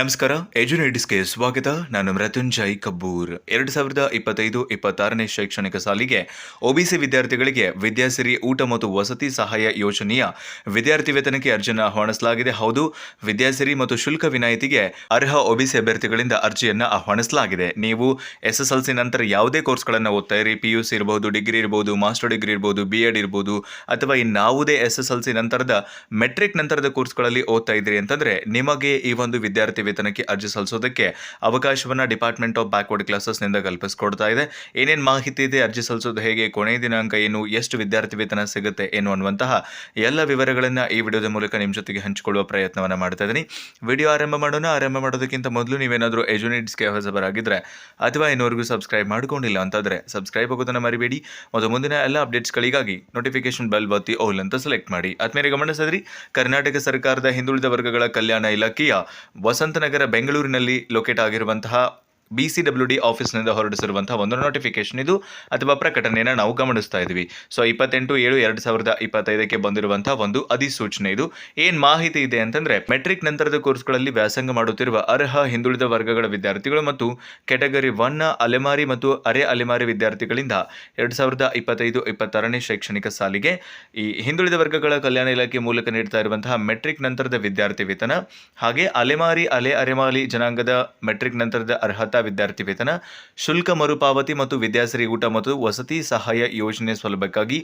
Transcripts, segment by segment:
ನಮಸ್ಕಾರ ಎಜುನೇಟಿಸ್ಗೆ ಸ್ವಾಗತ. ನಾನು ಮೃತ್ಯುಂಜಯ್ ಕಬ್ಬೂರ್. ಎರಡು ಸಾವಿರದ ಇಪ್ಪತ್ತೈದು ಇಪ್ಪತ್ತಾರನೇ ಶೈಕ್ಷಣಿಕ ಸಾಲಿಗೆ ಒಬಿಸಿ ವಿದ್ಯಾರ್ಥಿಗಳಿಗೆ ವಿದ್ಯಾಸಿರಿ ಊಟ ಮತ್ತು ವಸತಿ ಸಹಾಯ ಯೋಜನೆಯ ವಿದ್ಯಾರ್ಥಿ ವೇತನಕ್ಕೆ ಅರ್ಜಿಯನ್ನು ಆಹ್ವಾನಿಸಲಾಗಿದೆ. ಹೌದು, ವಿದ್ಯಾಸಿರಿ ಮತ್ತು ಶುಲ್ಕ ವಿನಾಯಿತಿಗೆ ಅರ್ಹ ಒಬಿಸಿ ಅಭ್ಯರ್ಥಿಗಳಿಂದ ಅರ್ಜಿಯನ್ನು ಆಹ್ವಾನಿಸಲಾಗಿದೆ. ನೀವು ಎಸ್ ಎಸ್ ಎಲ್ ಸಿ ನಂತರ ಯಾವುದೇ ಕೋರ್ಸ್ಗಳನ್ನು ಓದ್ತಾ ಪಿ ಯು ಸಿ ಇರ್ಬೋದು, ಡಿಗ್ರಿ ಇರಬಹುದು ಮಾಸ್ಟರ್ ಡಿಗ್ರಿ ಇರಬಹುದು ಬಿ ಎಡ್ ಇರ್ಬೋದು, ಅಥವಾ ಇನ್ನಾವುದೇ ಎಸ್ ಎಸ್ ಎಲ್ ಸಿ ನಂತರದ ಮೆಟ್ರಿಕ್ ನಂತರದ ಕೋರ್ಸ್ಗಳಲ್ಲಿ ಓದ್ತಾ ಇದ್ದೀರಿ ಅಂತಂದ್ರೆ ನಿಮಗೆ ಈ ಒಂದು ವಿದ್ಯಾರ್ಥಿ ವೇತನಕ್ಕೆ ಅರ್ಜಿ ಸಲ್ಲಿಸೋದಕ್ಕೆ ಅವಕಾಶವನ್ನ ಡಿಪಾರ್ಟ್ಮೆಂಟ್ ಆಫ್ ಬ್ಯಾಕ್ವರ್ಡ್ ಕ್ಲಾಸಸ್ನಿಂದ ಕಲ್ಪಿಸಿಕೊಡ್ತಾ ಇದೆ. ಏನೇನು ಮಾಹಿತಿ ಇದೆ, ಅರ್ಜಿ ಸಲ್ಲಿಸೋದು ಹೇಗೆ ಕೊನೆಯ ದಿನಾಂಕ ಏನು, ಎಷ್ಟು ವಿದ್ಯಾರ್ಥಿ ವೇತನ ಸಿಗುತ್ತೆ ಏನು ಅನ್ನುವಂತಹ ಎಲ್ಲ ವಿವರಗಳನ್ನು ಈ ವಿಡಿಯೋದ ಮೂಲಕ ನಿಮ್ಮ ಜೊತೆಗೆ ಹಂಚಿಕೊಳ್ಳುವ ಪ್ರಯತ್ನವನ್ನು ಮಾಡ್ತಾ ಇದ್ದೀನಿ ವಿಡಿಯೋ ಆರಂಭ ಮಾಡೋಣ, ಆರಂಭ ಮಾಡೋದಕ್ಕಿಂತ ಮೊದಲು ನೀವೇನಾದರೂ ಎಜುನೇಟ್ಸ್ಗೆ ಹೊಸಬರಾಗಿದ್ದರೆ ಅಥವಾ ಇನ್ನೂವರೆಗೂ ಸಬ್ಸ್ಕ್ರೈಬ್ ಮಾಡ್ಕೊಂಡಿಲ್ಲ ಅಂತಾದರೆ ಸಬ್ಸ್ಕ್ರೈಬ್ ಆಗೋದನ್ನು ಮರಿಬೇಡಿ. ಮತ್ತು ಮುಂದಿನ ಎಲ್ಲ ಅಪ್ಡೇಟ್ಸ್ಗಳಿಗಾಗಿ ನೋಟಿಫಿಕೇಶನ್ ಬೆಲ್ ಒತ್ತಿ ಓಲ್ ಅಂತ ಸೆಲೆಕ್ಟ್ ಮಾಡಿ. ಆದ್ಮೇಲೆ ಗಮನಿಸಿದ್ರಿ ಕರ್ನಾಟಕ ಸರ್ಕಾರದ ಹಿಂದುಳಿದ ವರ್ಗಗಳ ಕಲ್ಯಾಣ ಇಲಾಖೆಯ ವಸಂತನಗರ ಬೆಂಗಳೂರಿನಲ್ಲಿ ಲೊಕೇಟ್ ಆಗಿರುವಂತಹ ಬಿ ಸಿ ಡಬ್ಲ್ಯೂ ಡಿ ಆಫೀಸ್ನಿಂದ ಹೊರಡಿಸಿರುವಂತಹ ಒಂದು ನೋಟಿಫಿಕೇಶನ್ ಇದು, ಅಥವಾ ಪ್ರಕಟಣೆಯನ್ನು ನಾವು ಗಮನಿಸ್ತಾ ಇದ್ವಿ. ಸೊ ಇಪ್ಪತ್ತೆಂಟು ಏಳು ಎರಡು ಸಾವಿರದ ಇಪ್ಪತ್ತೈದಕ್ಕೆ ಬಂದಿರುವಂತಹ ಒಂದು ಅಧಿಸೂಚನೆ ಇದು. ಏನು ಮಾಹಿತಿ ಇದೆ ಅಂತಂದ್ರೆ ಮೆಟ್ರಿಕ್ ನಂತರದ ಕೋರ್ಸ್ಗಳಲ್ಲಿ ವ್ಯಾಸಂಗ ಮಾಡುತ್ತಿರುವ ಅರ್ಹ ಹಿಂದುಳಿದ ವರ್ಗಗಳ ವಿದ್ಯಾರ್ಥಿಗಳು ಮತ್ತು ಕೆಟಗರಿ ಒನ್ ಅಲೆಮಾರಿ ಮತ್ತು ಅರೆ ಅಲೆಮಾರಿ ವಿದ್ಯಾರ್ಥಿಗಳಿಂದ ಎರಡು ಸಾವಿರದ ಇಪ್ಪತ್ತೈದು ಇಪ್ಪತ್ತಾರನೇ ಶೈಕ್ಷಣಿಕ ಸಾಲಿಗೆ ಈ ಹಿಂದುಳಿದ ವರ್ಗಗಳ ಕಲ್ಯಾಣ ಇಲಾಖೆ ಮೂಲಕ ನೀಡ್ತಾ ಇರುವಂತಹ ಮೆಟ್ರಿಕ್ ನಂತರದ ವಿದ್ಯಾರ್ಥಿ ವೇತನ, ಹಾಗೆ ಅಲೆಮಾರಿ, ಅಲೆ ಅರೆಮಾಲಿ ಜನಾಂಗದ ಮೆಟ್ರಿಕ್ ನಂತರದ ಅರ್ಹತಾ ವಿದ್ಯಾರ್ಥಿ ವೇತನ, ಶುಲ್ಕ ಮರುಪಾವತಿ ಮತ್ತು ವಿದ್ಯಾಸಿರಿ ಊಟ ಮತ್ತು ವಸತಿ ಸಹಾಯ ಯೋಜನೆ ಸೌಲಭ್ಯಕ್ಕಾಗಿ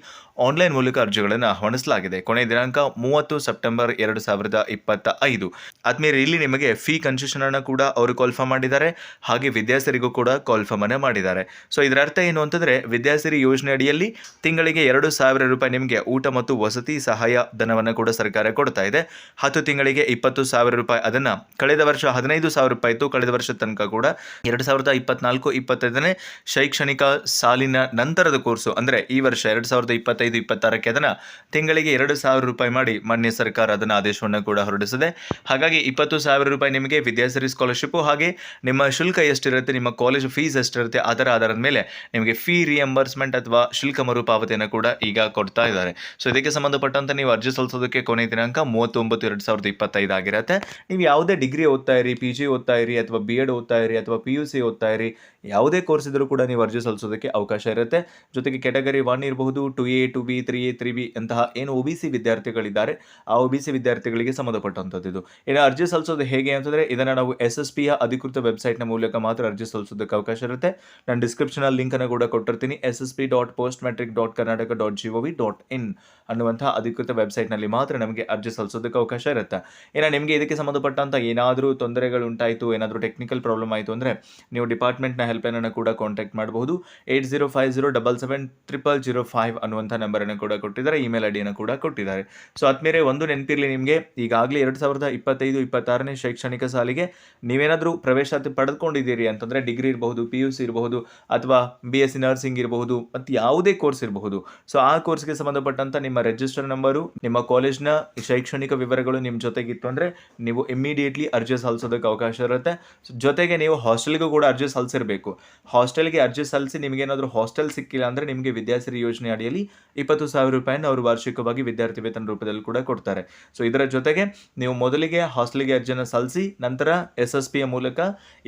ಆನ್ಲೈನ್ ಮೂಲಕ ಅರ್ಜಿಗಳನ್ನು ಆಹ್ವಾನಿಸಲಾಗಿದೆ. ಕೊನೆಯ ದಿನಾಂಕ ಮೂವತ್ತು ಸೆಪ್ಟೆಂಬರ್ ಎರಡು ಸಾವಿರದ ಇಪ್ಪತ್ತ ಐದು ಆದ್ಮೇಲೆ ಇಲ್ಲಿ ನಿಮಗೆ ಫೀ ಕನ್ಸೆಷನ್ ಅನ್ನು ಕೂಡ ಅವರು ಕಾಲ್ಫಾರ್ಮ್ ಮಾಡಿದ್ದಾರೆ. ಹಾಗೆ ವಿದ್ಯಾಸಿರಿಗೂ ಕೂಡ ಕಾಲ್ಫಾರ್ಮ್ ಅನ್ನು ಮಾಡಿದ್ದಾರೆ. ಸೊ ಇದರ ಅರ್ಥ ಏನು ಅಂತಂದ್ರೆ ವಿದ್ಯಾಸಿರಿ ಯೋಜನೆ ಅಡಿಯಲ್ಲಿ ತಿಂಗಳಿಗೆ ಎರಡು ಸಾವಿರ ರೂಪಾಯಿ ನಿಮಗೆ ಊಟ ಮತ್ತು ವಸತಿ ಸಹಾಯ ಧನವನ್ನು ಕೂಡ ಸರ್ಕಾರ ಕೊಡ್ತಾ ಇದೆ. ಹತ್ತು ತಿಂಗಳಿಗೆ ಇಪ್ಪತ್ತು ಸಾವಿರ ರೂಪಾಯಿ ಅದನ್ನ ಕಳೆದ ವರ್ಷ ಹದಿನೈದು ಸಾವಿರ ರೂಪಾಯಿ ಇತ್ತು. ಕಳೆದ ವರ್ಷದ ತನಕ ಕೂಡ ಎರಡು ಸಾವಿರದ ಇಪ್ಪತ್ನಾಲ್ಕು ಇಪ್ಪತ್ತೈದನೇ ಶೈಕ್ಷಣಿಕ ಸಾಲಿನ ನಂತರದ ಕೋರ್ಸು. ಅಂದರೆ ಈ ವರ್ಷ ಎರಡು ಸಾವಿರದ ಇಪ್ಪತ್ತೈದು, ಇಪ್ಪತ್ತಾರಕ್ಕೆ ಅದನ್ನು ತಿಂಗಳಿಗೆ ಎರಡು ಸಾವಿರ ರೂಪಾಯಿ ಮಾಡಿ ಮಾನ್ಯ ಸರ್ಕಾರ ಅದನ್ನು ಆದೇಶವನ್ನು ಕೂಡ ಹೊರಡಿಸಿದೆ. ಹಾಗಾಗಿ ಇಪ್ಪತ್ತು ಸಾವಿರ ರೂಪಾಯಿ ನಿಮಗೆ ವಿದ್ಯಾಸರಿ ಸ್ಕಾಲರ್ಶಿಪ್ಪು ಹಾಗೆ ನಿಮ್ಮ ಶುಲ್ಕ ಎಷ್ಟಿರುತ್ತೆ, ನಿಮ್ಮ ಕಾಲೇಜ್ ಫೀಸ್ ಎಷ್ಟಿರುತ್ತೆ, ಅದರ ಆಧಾರದ ಮೇಲೆ ನಿಮಗೆ ಫೀ ರಿಯಂಬರ್ಸ್ಮೆಂಟ್ ಅಥವಾ ಶುಲ್ಕ ಮರುಪಾವತಿಯನ್ನು ಕೂಡ ಈಗ ಕೊಡ್ತಾ ಇದ್ದಾರೆ. ಸೊ ಇದಕ್ಕೆ ಸಂಬಂಧಪಟ್ಟಂತೆ ನೀವು ಅರ್ಜಿ ಸಲ್ಲಿಸೋದಕ್ಕೆ ಕೊನೆ ದಿನಾಂಕ ಮೂವತ್ತೊಂಬತ್ತು, ಎರಡು ಸಾವಿರದ ಇಪ್ಪತ್ತೈದು ಆಗಿರುತ್ತೆ. ನೀವು ಯಾವುದೇ ಡಿಗ್ರಿ ಓದ್ತಾ ಇರಿ ಪಿ ಜಿ ಓದ್ತಾ ಇರಿ ಅಥವಾ ಬಿ ಎಡ್ ಓದ್ತಾ ಇರಿ ಅಥವಾ ಪಿ ಯು ಸಿ ಓದ್ತಾ ಇರಿ. ಯಾವುದೇ ಕೋರ್ಸ್ ಇದ್ರೂ ಕೂಡ ನೀವು ಅರ್ಜಿ ಸಲ್ಲಿಸೋದಕ್ಕೆ ಅವಕಾಶ ಇರುತ್ತೆ. ಜೊತೆಗೆ ಕೆಟಗರಿ ಒನ್ ಇರಬಹುದು two A two B three A three B ಅಂತಹ ಏನು ಒ ಬಿ ಸಿ ವಿದ್ಯಾರ್ಥಿಗಳಿದ್ದಾರೆ, ಆ ಒ ಬಿ ಸಿ ವಿದ್ಯಾರ್ಥಿಗಳಿಗೆ ಸಂಬಂಧಪಟ್ಟಂಥದ್ದು ಇದು. ಇನ್ನು ಅರ್ಜಿ ಸಲ್ಲಿಸೋದು ಹೇಗೆ ಅಂತಂದರೆ, ಇದನ್ನು ನಾವು ಎಸ್ ಎಸ್ ಪಿಯ ಅಧಿಕೃತ ವೆಬ್ಸೈಟ್ನ ಮೂಲಕ ಮಾತ್ರ ಅರ್ಜಿ ಸಲ್ಲಿಸೋದಕ್ಕೆ ಅವಕಾಶ ಇರುತ್ತೆ. ನಾನು ಡಿಸ್ಕ್ರಿಪ್ಷನಲ್ಲಿ ಲಿಂಕನ್ನು ಕೂಡ ಕೊಟ್ಟಿರ್ತೀನಿ S S P dot post matric dot Karnataka dot G O V dot in ಅನ್ನುವಂಥ ಅಧಿಕೃತ ವೆಬ್ಸೈಟ್ನಲ್ಲಿ ಮಾತ್ರ ನಮಗೆ ಅರ್ಜಿ ಸಲ್ಲಿಸೋದಕ್ಕೆ ಅವಕಾಶ ಇರುತ್ತೆ. ಇನ್ನು ನಿಮಗೆ ಇದಕ್ಕೆ ಸಂಬಂಧಪಟ್ಟಂಥ ಏನಾದರೂ ತೊಂದರೆಗಳು ಉಂಟಾಯಿತು ಏನಾದರೂ ಟೆಕ್ನಿಕಲ್ ಪ್ರಾಬ್ಲಮ್ ಆಯಿತು ಅಂದರೆ ನೀವು ಡಿಪಾರ್ಟ್ಮೆಂಟ್ನ ಹೆಲ್ಪ್ಲೈನನ್ನು ಕೂಡ ಕಾಂಟ್ಯಾಕ್ಟ್ ಮಾಡಬಹುದು. Eight zero five zero double seven triple zero five ಅನ್ನುವಂಥ ನಂಬರನ್ನು ಕೂಡ ಕೊಟ್ಟಿದ್ದಾರೆ. ಇಮೇಲ್ ಐಡಿಯನ್ನು ಕೂಡ ಕೊಟ್ಟಿದ್ದಾರೆ. ಸೊ ಆದ್ಮೇಲೆ ಒಂದು ನೆನಪಿರಲಿ ನಿಮಗೆ. ಈಗಾಗಲೇ ಎರಡು ಸಾವಿರದ ಇಪ್ಪತ್ತೈದು, ಇಪ್ಪತ್ತಾರನೇ ಶೈಕ್ಷಣಿಕ ಸಾಲಿಗೆ ನೀವೇನಾದರೂ ಪ್ರವೇಶಾತಿ ಪಡೆದುಕೊಂಡಿದ್ದೀರಿ ಅಂತಂದರೆ ಡಿಗ್ರಿ ಇರಬಹುದು ಪಿ ಯು ಸಿ ಇರಬಹುದು, ಅಥವಾ ಬಿ ಎಸ್ ಸಿ ನರ್ಸಿಂಗ್ ಇರಬಹುದು, ಮತ್ತು ಯಾವುದೇ ಕೋರ್ಸ್ ಇರಬಹುದು. ಸೊ, ಆ ಕೋರ್ಸ್ಗೆ ಸಂಬಂಧಪಟ್ಟಂಥ ನಿಮ್ಮ ರಿಜಿಸ್ಟರ್ ನಂಬರು, ನಿಮ್ಮ ಕಾಲೇಜ್ನ ಶೈಕ್ಷಣಿಕ ವಿವರಗಳು ನಿಮ್ಮ ಜೊತೆಗಿತ್ತು ಅಂದರೆ ನೀವು ಇಮ್ಮಿಡಿಯೇಟ್ಲಿ ಅರ್ಜಿ ಸಲ್ಲಿಸೋದಕ್ಕೆ ಅವಕಾಶ ಇರುತ್ತೆ. ಜೊತೆಗೆ ನೀವು ಹಾಸ್ಟೆಲ್ಗೂ ಕೂಡ ಅರ್ಜಿ ಸಲ್ಲಿಸಿರಬೇಕು ಹಾಸ್ಟೆಲ್ಗೆ ಅರ್ಜಿ ಸಲ್ಲಿಸಿ ನಿಮಗೇನಾದರೂ ಹಾಸ್ಟೆಲ್ ಸಿಕ್ಕಿಲ್ಲ ಅಂದರೆ ನಿಮಗೆ ವಿದ್ಯಾಸಿರಿ ಯೋಜನೆ ಅಡಿಯಲ್ಲಿ ಇಪ್ಪತ್ತು ಸಾವಿರ ರೂಪಾಯಿನ ಅವರು ವಾರ್ಷಿಕವಾಗಿ ವಿದ್ಯಾರ್ಥಿ ವೇತನ ರೂಪದಲ್ಲಿ ಕೂಡ ಕೊಡ್ತಾರೆ. ಸೊ ಇದರ ಜೊತೆಗೆ ನೀವು ಮೊದಲಿಗೆ ಹಾಸ್ಟೆಲ್ಗೆ ಅರ್ಜಿಯನ್ನು ಸಲ್ಲಿಸಿ ನಂತರ ಎಸ್ ಎಸ್ ಪಿಯ ಮೂಲಕ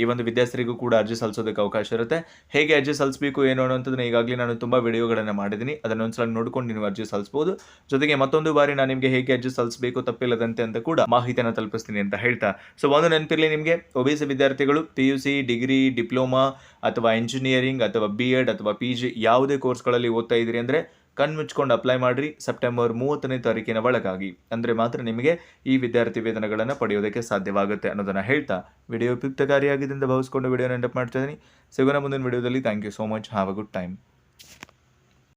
ಈ ಒಂದು ವಿದ್ಯಾರ್ಥಿಗೂ ಕೂಡ ಅರ್ಜಿ ಸಲ್ಲಿಸೋದಕ್ಕೆ ಅವಕಾಶ ಇರುತ್ತೆ. ಹೇಗೆ ಅರ್ಜಿ ಸಲ್ಲಿಸಬೇಕು ಏನು ಅನ್ನೋಂಥದ್ದನ್ನ ಈಗಾಗಲೇ ನಾನು ತುಂಬ ವಿಡಿಯೋಗಳನ್ನು ಮಾಡಿದ್ದೀನಿ. ಅದನ್ನು ಒಂದ್ಸಲ ನೋಡ್ಕೊಂಡು ನೀವು ಅರ್ಜಿ ಸಲ್ಲಿಸಬಹುದು ಜೊತೆಗೆ ಮತ್ತೊಂದು ಬಾರಿ ನಾನು ನಿಮಗೆ ಹೇಗೆ ಅರ್ಜಿ ಸಲ್ಲಿಸಬೇಕು ತಪ್ಪಿಲ್ಲದಂತೆ ಅಂತ ಕೂಡ ಮಾಹಿತಿಯನ್ನು ತಲುಪಿಸ್ತೀನಿ ಅಂತ ಹೇಳ್ತಾ. ಸೊ ಒಂದು ನೆನಪಿರಲಿ ನಿಮಗೆ. ಒಬಿಸಿ ವಿದ್ಯಾರ್ಥಿಗಳು, P U C degree, diploma ಅಥವಾ ಇಂಜಿನಿಯರಿಂಗ್ ಅಥವಾ ಬಿ ಎಡ್ ಅಥವಾ ಪಿ ಜಿ ಯಾವುದೇ ಕೋರ್ಸ್ಗಳಲ್ಲಿ ಓದ್ತಾ ಇದ್ದೀರಿ ಅಂದರೆ ಕಣ್ಮುಚ್ಕೊಂಡು ಅಪ್ಲೈ ಮಾಡಿರಿ. ಸೆಪ್ಟೆಂಬರ್ ಮೂವತ್ತನೇ ತಾರೀಕಿನ ಒಳಗಾಗಿ. ಅಂದರೆ ಮಾತ್ರ ನಿಮಗೆ ಈ ವಿದ್ಯಾರ್ಥಿ ವೇತನಗಳನ್ನು ಪಡೆಯೋದಕ್ಕೆ ಸಾಧ್ಯವಾಗುತ್ತೆ ಅನ್ನೋದನ್ನು ಹೇಳ್ತಾ ವಿಡಿಯೋ ಉಪಯುಕ್ತಕಾರಿಯಾಗಿದೆ ಭಾವಿಸ್ಕೊಂಡು ವಿಡಿಯೋನ ಎಂಡಪ್ ಮಾಡ್ತಾ ಇದ್ದೀನಿ. ಸಿಗೋಣ ಮುಂದಿನ ವಿಡಿಯೋದಲ್ಲಿ. Thank you so much have a good time